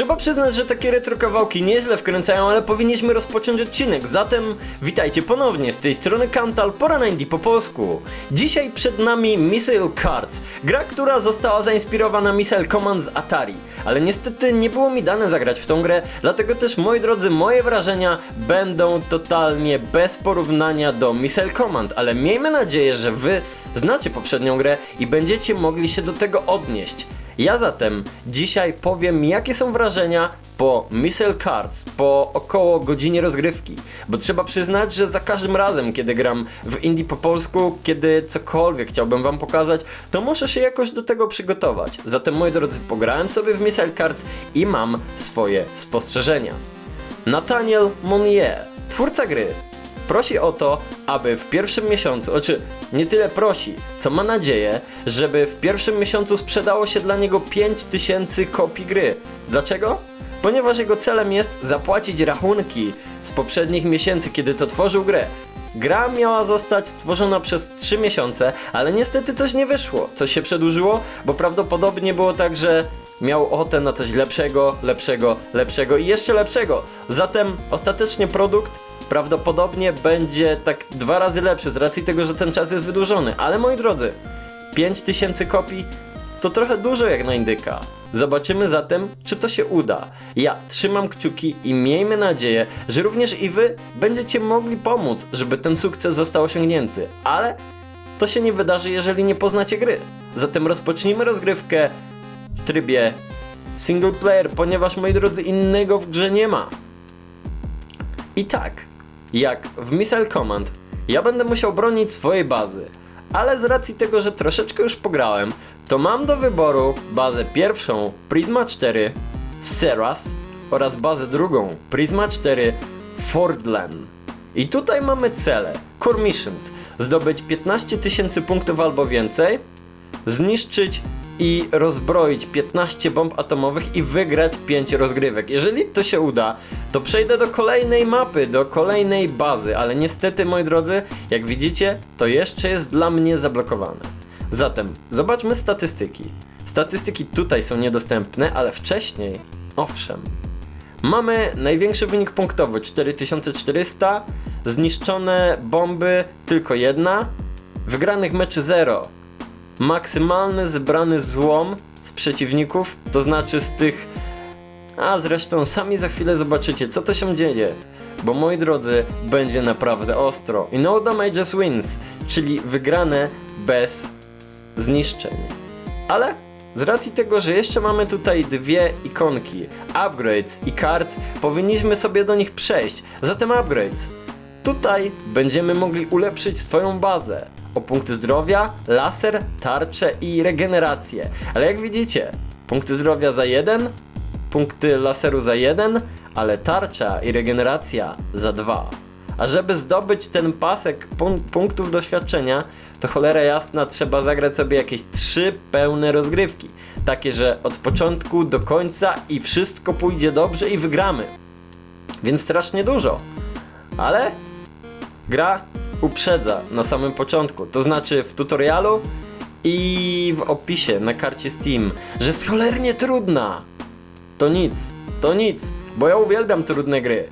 Trzeba przyznać, że takie retro kawałki nieźle wkręcają, ale powinniśmy rozpocząć odcinek, zatem witajcie ponownie, z tej strony Kantal, pora na indie po polsku. Dzisiaj przed nami Missile Cards, gra, która została zainspirowana Missile Command z Atari, ale niestety nie było mi dane zagrać w tą grę, dlatego też moi drodzy, moje wrażenia będą totalnie bez porównania do Missile Command, ale miejmy nadzieję, że wy znacie poprzednią grę i będziecie mogli się do tego odnieść. Ja zatem dzisiaj powiem, jakie są wrażenia po Missile Cards, po około godzinie rozgrywki. Bo trzeba przyznać, że za każdym razem, kiedy gram w indie po polsku, kiedy cokolwiek chciałbym wam pokazać, to muszę się jakoś do tego przygotować. Zatem moi drodzy, pograłem sobie w Missile Cards i mam swoje spostrzeżenia. Nathaniel Monnier, twórca gry, prosi o to, aby w pierwszym miesiącu, znaczy nie tyle prosi, co ma nadzieję, żeby w pierwszym miesiącu sprzedało się dla niego 5000 kopii gry. Dlaczego? Ponieważ jego celem jest zapłacić rachunki z poprzednich miesięcy, kiedy to tworzył grę. Gra miała zostać stworzona przez 3 miesiące, ale niestety coś nie wyszło. Coś się przedłużyło, bo prawdopodobnie było tak, że miał ochotę na coś lepszego, lepszego, lepszego i jeszcze lepszego. Zatem ostatecznie produkt prawdopodobnie będzie tak dwa razy lepszy z racji tego, że ten czas jest wydłużony. Ale moi drodzy, 5000 kopii to trochę dużo jak na indyka. Zobaczymy zatem, czy to się uda. Ja trzymam kciuki i miejmy nadzieję, że również i wy będziecie mogli pomóc, żeby ten sukces został osiągnięty. Ale to się nie wydarzy, jeżeli nie poznacie gry. Zatem rozpocznijmy rozgrywkę w trybie single player, ponieważ moi drodzy innego w grze nie ma. I tak, jak w Missile Command, ja będę musiał bronić swojej bazy. Ale z racji tego, że troszeczkę już pograłem, to mam do wyboru bazę pierwszą Prisma 4 Seras oraz bazę drugą Prisma 4 Fordland. I tutaj mamy cele. Core Missions. Zdobyć 15 tysięcy punktów albo więcej, zniszczyć i rozbroić 15 bomb atomowych i wygrać 5 rozgrywek. Jeżeli to się uda, to przejdę do kolejnej mapy, do kolejnej bazy, ale niestety, moi drodzy, jak widzicie, to jeszcze jest dla mnie zablokowane. Zatem, zobaczmy statystyki. Statystyki tutaj są niedostępne, ale wcześniej, owszem. Mamy największy wynik punktowy 4400, zniszczone bomby tylko jedna, wygranych meczy 0, maksymalny zebrany złom z przeciwników, to znaczy z tych. A zresztą sami za chwilę zobaczycie, co to się dzieje. Bo moi drodzy, będzie naprawdę ostro. I no damages wins, czyli wygrane bez zniszczeń. Ale z racji tego, że jeszcze mamy tutaj dwie ikonki, upgrades i cards, powinniśmy sobie do nich przejść. Zatem upgrades. Tutaj będziemy mogli ulepszyć swoją bazę o punkty zdrowia, laser, tarczę i regenerację. Ale jak widzicie, punkty zdrowia za jeden, punkty laseru za jeden, ale tarcza i regeneracja za dwa. A żeby zdobyć ten pasek pun punktów doświadczenia, to cholera jasna trzeba zagrać sobie jakieś trzy pełne rozgrywki. Takie, że od początku do końca i wszystko pójdzie dobrze i wygramy. Więc strasznie dużo. Ale gra uprzedza na samym początku, to znaczy w tutorialu i w opisie na karcie Steam, że jest cholernie trudna. To nic, to nic, bo ja uwielbiam trudne gry.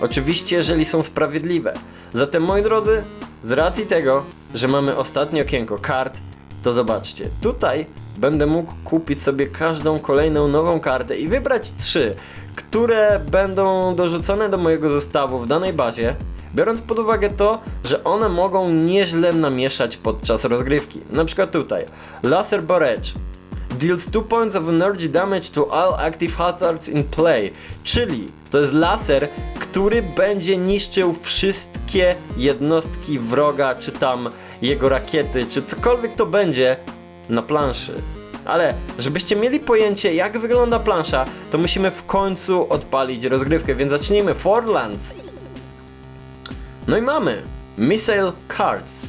Oczywiście, jeżeli są sprawiedliwe. Zatem, moi drodzy, z racji tego, że mamy ostatnie okienko kart, to zobaczcie, tutaj będę mógł kupić sobie każdą kolejną nową kartę i wybrać trzy, które będą dorzucone do mojego zestawu w danej bazie, biorąc pod uwagę to, że one mogą nieźle namieszać podczas rozgrywki. Na przykład tutaj, Laser Barrage. Deals 2 points of energy damage to all active hazards in play, czyli to jest laser, który będzie niszczył wszystkie jednostki wroga, czy tam jego rakiety, czy cokolwiek to będzie na planszy. Ale żebyście mieli pojęcie jak wygląda plansza, to musimy w końcu odpalić rozgrywkę, więc zacznijmy. Forlands. No i mamy Missile Cards.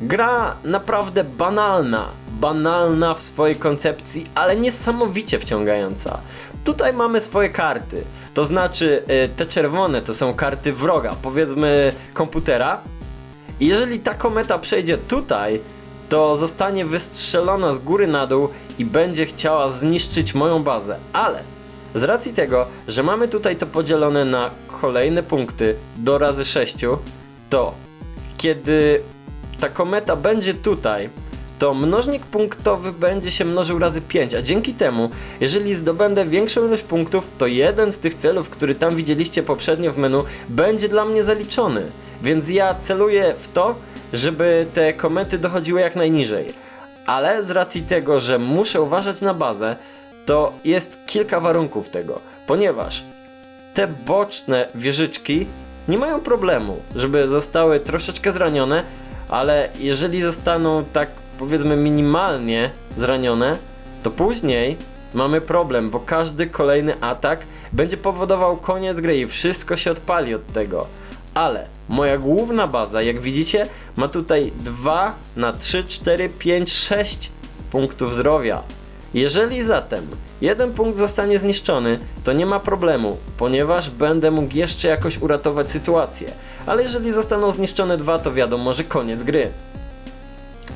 Gra naprawdę banalna, banalna w swojej koncepcji, ale niesamowicie wciągająca. Tutaj mamy swoje karty, to znaczy y, te czerwone to są karty wroga, powiedzmy komputera. Jeżeli ta kometa przejdzie tutaj, to zostanie wystrzelona z góry na dół i będzie chciała zniszczyć moją bazę. Ale z racji tego, że mamy tutaj to podzielone na kolejne punkty do razy 6, to kiedy ta kometa będzie tutaj, to mnożnik punktowy będzie się mnożył razy 5, a dzięki temu, jeżeli zdobędę większą ilość punktów, to jeden z tych celów, który tam widzieliście poprzednio w menu, będzie dla mnie zaliczony. Więc ja celuję w to, żeby te komety dochodziły jak najniżej. Ale z racji tego, że muszę uważać na bazę, to jest kilka warunków tego, ponieważ te boczne wieżyczki nie mają problemu, żeby zostały troszeczkę zranione, ale jeżeli zostaną tak powiedzmy minimalnie zranione, to później mamy problem, bo każdy kolejny atak będzie powodował koniec gry i wszystko się odpali od tego. Ale moja główna baza, jak widzicie, ma tutaj 2 na 3, 4, 5, 6 punktów zdrowia. Jeżeli zatem jeden punkt zostanie zniszczony, to nie ma problemu, ponieważ będę mógł jeszcze jakoś uratować sytuację. Ale jeżeli zostaną zniszczone dwa, to wiadomo, że koniec gry.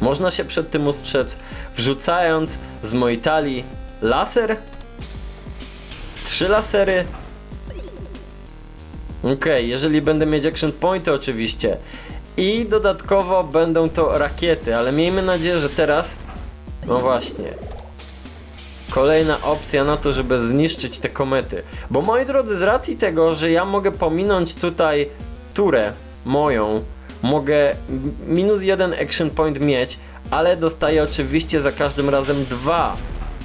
Można się przed tym ustrzec, wrzucając z mojej talii laser, trzy lasery. Okej, jeżeli będę mieć action pointy oczywiście. I dodatkowo będą to rakiety, ale miejmy nadzieję, że teraz... No właśnie. Kolejna opcja na to, żeby zniszczyć te komety. Bo moi drodzy, z racji tego, że ja mogę pominąć tutaj turę moją, mogę minus jeden action point mieć, ale dostaję oczywiście za każdym razem dwa.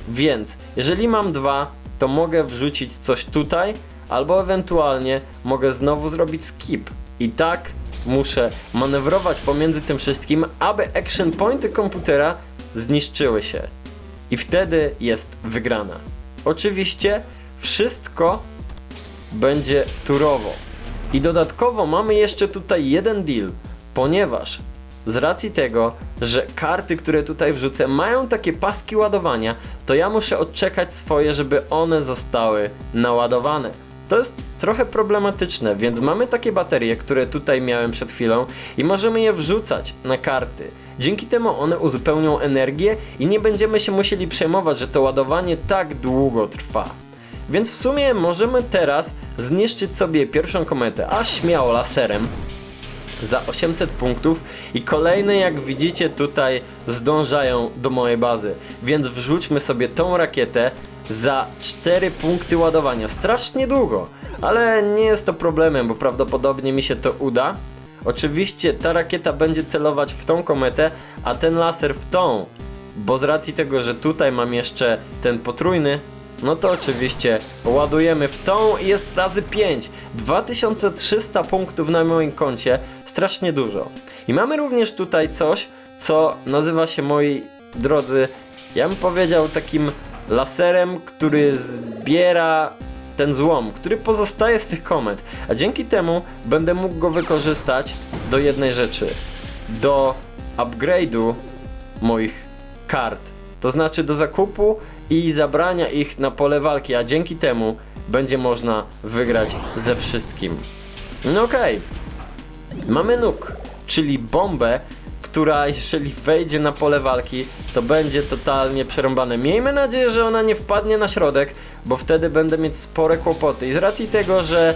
Więc jeżeli mam dwa, to mogę wrzucić coś tutaj, albo ewentualnie mogę znowu zrobić skip. I tak muszę manewrować pomiędzy tym wszystkim, aby action pointy komputera zniszczyły się. I wtedy jest wygrana. Oczywiście wszystko będzie turowo. I dodatkowo mamy jeszcze tutaj jeden deal, ponieważ z racji tego, że karty, które tutaj wrzucę, mają takie paski ładowania, to ja muszę odczekać swoje, żeby one zostały naładowane. To jest trochę problematyczne, więc mamy takie baterie, które tutaj miałem przed chwilą i możemy je wrzucać na karty. Dzięki temu one uzupełnią energię i nie będziemy się musieli przejmować, że to ładowanie tak długo trwa. Więc w sumie możemy teraz zniszczyć sobie pierwszą kometę, a śmiało laserem za 800 punktów i kolejne jak widzicie tutaj zdążają do mojej bazy. Więc wrzućmy sobie tą rakietę za 4 punkty ładowania. Strasznie długo, ale nie jest to problemem, bo prawdopodobnie mi się to uda. Oczywiście ta rakieta będzie celować w tą kometę, a ten laser w tą. Bo z racji tego, że tutaj mam jeszcze ten potrójny, no to oczywiście ładujemy w tą i jest razy 5. 2300 punktów na moim koncie, strasznie dużo. I mamy również tutaj coś, co nazywa się moi drodzy, ja bym powiedział takim laserem, który zbiera ten złom, który pozostaje z tych komet, a dzięki temu będę mógł go wykorzystać do jednej rzeczy. Do upgrade'u moich kart. To znaczy do zakupu i zabrania ich na pole walki, a dzięki temu będzie można wygrać ze wszystkim. No okej. Mamy nóg, czyli bombę, która jeżeli wejdzie na pole walki, to będzie totalnie przerąbane. Miejmy nadzieję, że ona nie wpadnie na środek, bo wtedy będę mieć spore kłopoty. I z racji tego, że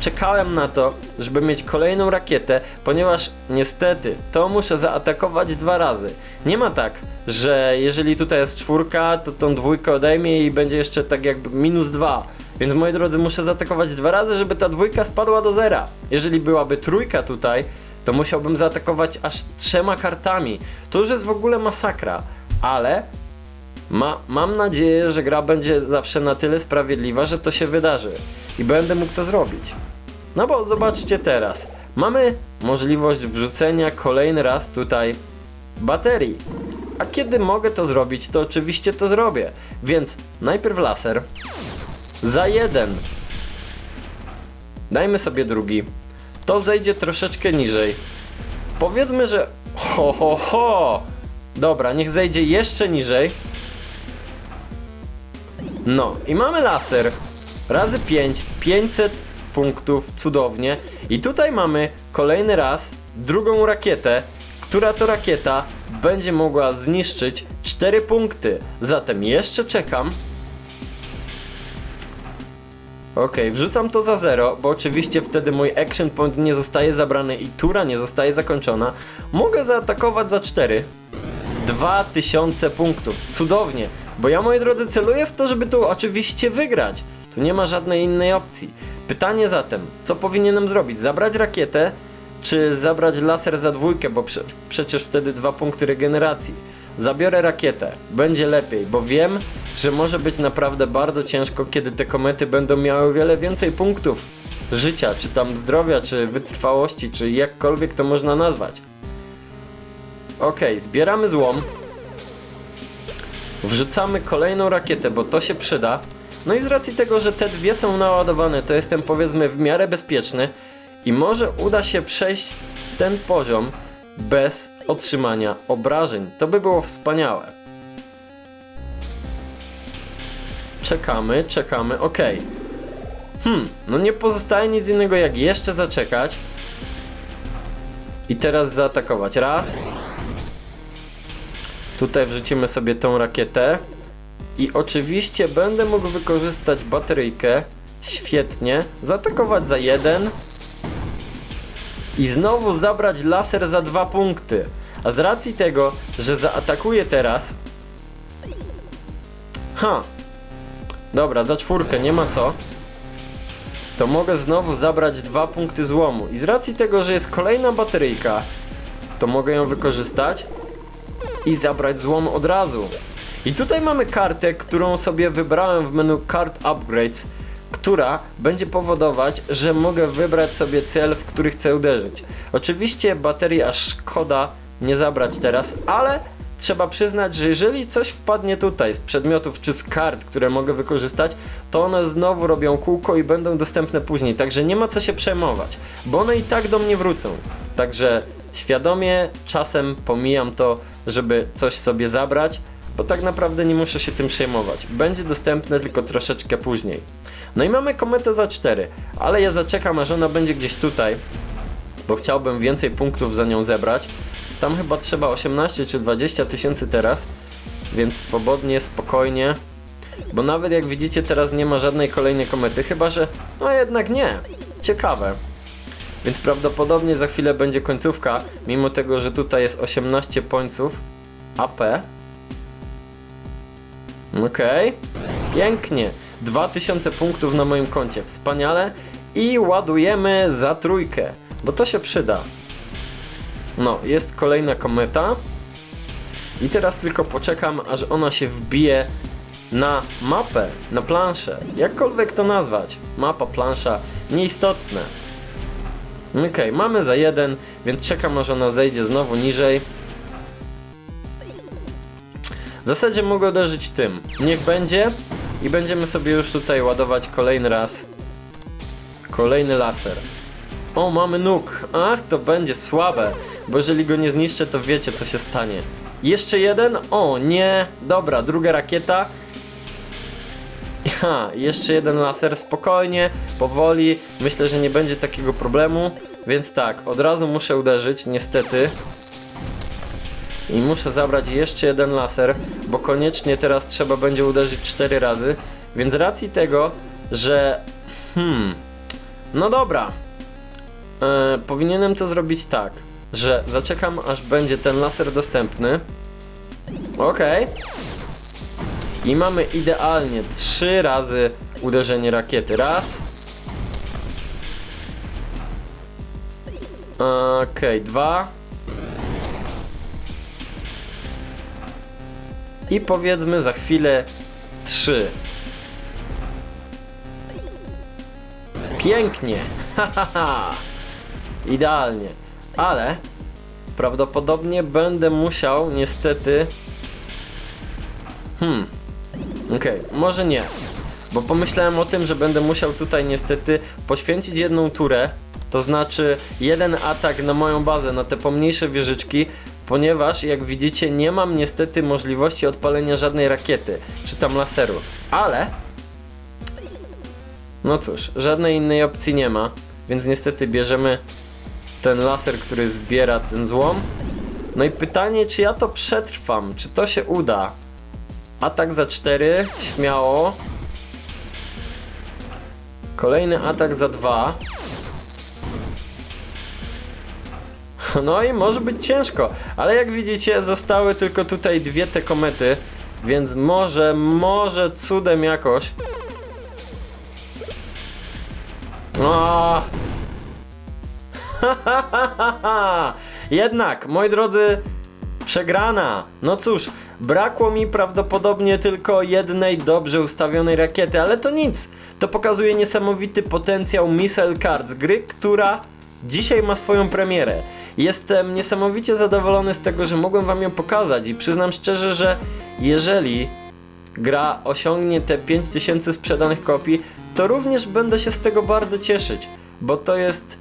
czekałem na to, żeby mieć kolejną rakietę, ponieważ niestety to muszę zaatakować dwa razy. Nie ma tak, że jeżeli tutaj jest czwórka, to tą dwójkę odejmie i będzie jeszcze tak jakby minus dwa. Więc moi drodzy, muszę zaatakować dwa razy, żeby ta dwójka spadła do zera. Jeżeli byłaby trójka tutaj, to musiałbym zaatakować aż trzema kartami. To już jest w ogóle masakra, ale ma, mam nadzieję, że gra będzie zawsze na tyle sprawiedliwa, że to się wydarzy i będę mógł to zrobić. No bo zobaczcie teraz, mamy możliwość wrzucenia kolejny raz tutaj baterii. A kiedy mogę to zrobić, to oczywiście to zrobię. Więc najpierw laser. Za jeden. Dajmy sobie drugi. To zejdzie troszeczkę niżej. Powiedzmy, że. Ho, ho, ho! Dobra, niech zejdzie jeszcze niżej. No, i mamy laser. Razy 5, 500 punktów, cudownie. I tutaj mamy kolejny raz drugą rakietę, która to rakieta będzie mogła zniszczyć 4 punkty. Zatem jeszcze czekam. Okej, wrzucam to za 0, bo oczywiście wtedy mój action point nie zostaje zabrany i tura nie zostaje zakończona. Mogę zaatakować za 4. 2000 punktów. Cudownie, bo ja moi drodzy celuję w to, żeby tu oczywiście wygrać. Tu nie ma żadnej innej opcji. Pytanie zatem, co powinienem zrobić? Zabrać rakietę, czy zabrać laser za dwójkę, bo prze przecież wtedy dwa punkty regeneracji. Zabiorę rakietę, będzie lepiej, bo wiem, że może być naprawdę bardzo ciężko, kiedy te komety będą miały wiele więcej punktów życia, czy tam zdrowia, czy wytrwałości, czy jakkolwiek to można nazwać. Okej, zbieramy złom. Wrzucamy kolejną rakietę, bo to się przyda. No i z racji tego, że te dwie są naładowane, to jestem powiedzmy w miarę bezpieczny i może uda się przejść ten poziom bez otrzymania obrażeń. To by było wspaniałe. Czekamy, czekamy, ok. Hmm, no nie pozostaje nic innego jak jeszcze zaczekać. I teraz zaatakować. Raz. Tutaj wrzucimy sobie tą rakietę. I oczywiście będę mógł wykorzystać bateryjkę. Świetnie. Zaatakować za jeden. I znowu zabrać laser za dwa punkty. A z racji tego, że zaatakuję teraz. Ha. Dobra, za czwórkę, nie ma co. To mogę znowu zabrać dwa punkty złomu. I z racji tego, że jest kolejna bateryjka, to mogę ją wykorzystać i zabrać złom od razu. I tutaj mamy kartę, którą sobie wybrałem w menu Card Upgrades, która będzie powodować, że mogę wybrać sobie cel, w który chcę uderzyć. Oczywiście baterii aż szkoda nie zabrać teraz, ale trzeba przyznać, że jeżeli coś wpadnie tutaj z przedmiotów czy z kart, które mogę wykorzystać, to one znowu robią kółko i będą dostępne później, także nie ma co się przejmować, bo one i tak do mnie wrócą. Także świadomie czasem pomijam to, żeby coś sobie zabrać, bo tak naprawdę nie muszę się tym przejmować. Będzie dostępne tylko troszeczkę później. No i mamy kometę za 4, ale ja zaczekam aż ona będzie gdzieś tutaj, bo chciałbym więcej punktów za nią zebrać. Tam chyba trzeba 18 czy 20 tysięcy teraz, więc swobodnie, spokojnie. Bo nawet jak widzicie teraz nie ma żadnej kolejnej komety, chyba że... No jednak nie. Ciekawe. Więc prawdopodobnie za chwilę będzie końcówka, mimo tego, że tutaj jest 18 pońców AP. Okej. Pięknie. 2000 punktów na moim koncie. Wspaniale. I ładujemy za trójkę, bo to się przyda. No, jest kolejna kometa. I teraz tylko poczekam, aż ona się wbije na mapę, na planszę. Jakkolwiek to nazwać. Mapa, plansza, nieistotne. Okej, mamy za jeden, więc czekam aż ona zejdzie znowu niżej. W zasadzie mogę uderzyć tym. Niech będzie. I będziemy sobie już tutaj ładować kolejny raz. Kolejny laser. O, mamy nóg. Ach, to będzie słabe. Bo jeżeli go nie zniszczę, to wiecie co się stanie. Jeszcze jeden? O, nie. Dobra, druga rakieta. Ha, jeszcze jeden laser, spokojnie, powoli. Myślę, że nie będzie takiego problemu. Więc tak, od razu muszę uderzyć, niestety. I muszę zabrać jeszcze jeden laser, bo koniecznie teraz trzeba będzie uderzyć 4 razy. Więc racji tego, że. Hmm. No dobra. E, powinienem to zrobić tak, że zaczekam aż będzie ten laser dostępny. Okej. I mamy idealnie 3 razy uderzenie rakiety. Raz. Okej, dwa. I powiedzmy za chwilę 3. Pięknie! Ha, ha, ha. Idealnie. Ale prawdopodobnie będę musiał niestety. Hmm. Okej, może nie. Bo pomyślałem o tym, że będę musiał tutaj niestety poświęcić jedną turę, to znaczy jeden atak na moją bazę, na te pomniejsze wieżyczki, ponieważ jak widzicie nie mam niestety możliwości odpalenia żadnej rakiety, czy tam laseru. Ale no cóż, żadnej innej opcji nie ma, więc niestety bierzemy ten laser, który zbiera ten złom. No i pytanie, czy ja to przetrwam, czy to się uda. Atak za 4, śmiało. Kolejny atak za dwa. No i może być ciężko, ale jak widzicie zostały tylko tutaj dwie te komety, więc może, może cudem jakoś. O! Jednak, moi drodzy, przegrana. No cóż, brakło mi prawdopodobnie tylko jednej dobrze ustawionej rakiety, ale to nic. To pokazuje niesamowity potencjał Missile Cards, gry, która dzisiaj ma swoją premierę. Jestem niesamowicie zadowolony z tego, że mogłem wam ją pokazać i przyznam szczerze, że jeżeli gra osiągnie te 5000 sprzedanych kopii, to również będę się z tego bardzo cieszyć, bo to jest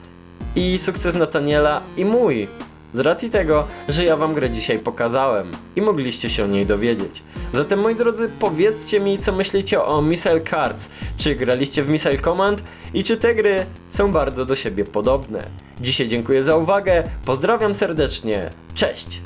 i sukces Nataniela i mój. Z racji tego, że ja wam grę dzisiaj pokazałem i mogliście się o niej dowiedzieć. Zatem moi drodzy, powiedzcie mi co myślicie o Missile Cards. Czy graliście w Missile Command i czy te gry są bardzo do siebie podobne? Dzisiaj dziękuję za uwagę, pozdrawiam serdecznie, cześć!